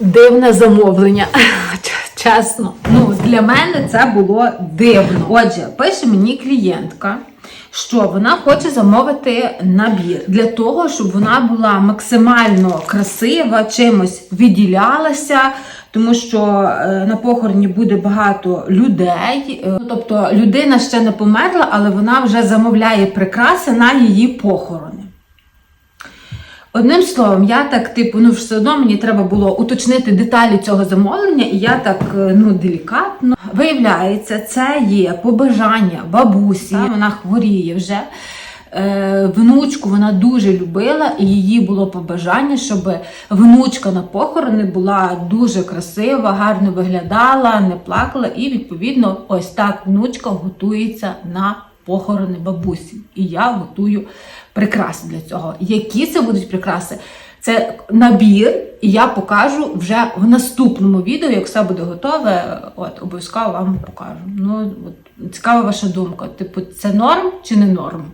Дивне замовлення. Чесно. Ну, для мене це було дивно. Отже, пише мені клієнтка, що вона хоче замовити набір для того, щоб вона була максимально красива, чимось виділялася, тому що е, на похороні буде багато людей. Е, Тобто людина ще не померла, але вона вже замовляє прикраси на її похорони. Одним словом, я так, типу, ну все одно мені треба було уточнити деталі цього замовлення, і я так е, ну делікатно. Виявляється, це є побажання бабусі. Вона хворіє вже. Е, внучку вона дуже любила, і її було побажання, щоб внучка на похорони була дуже красива, гарно виглядала, не плакала. І відповідно, ось так внучка готується на похорони бабусі. І я готую прикраси для цього. Які це будуть прикраси? Це набір, і я покажу вже в наступному відео, як все буде готове, от обов'язково вам покажу. Ну от цікава ваша думка. Типу, це норм чи не норм?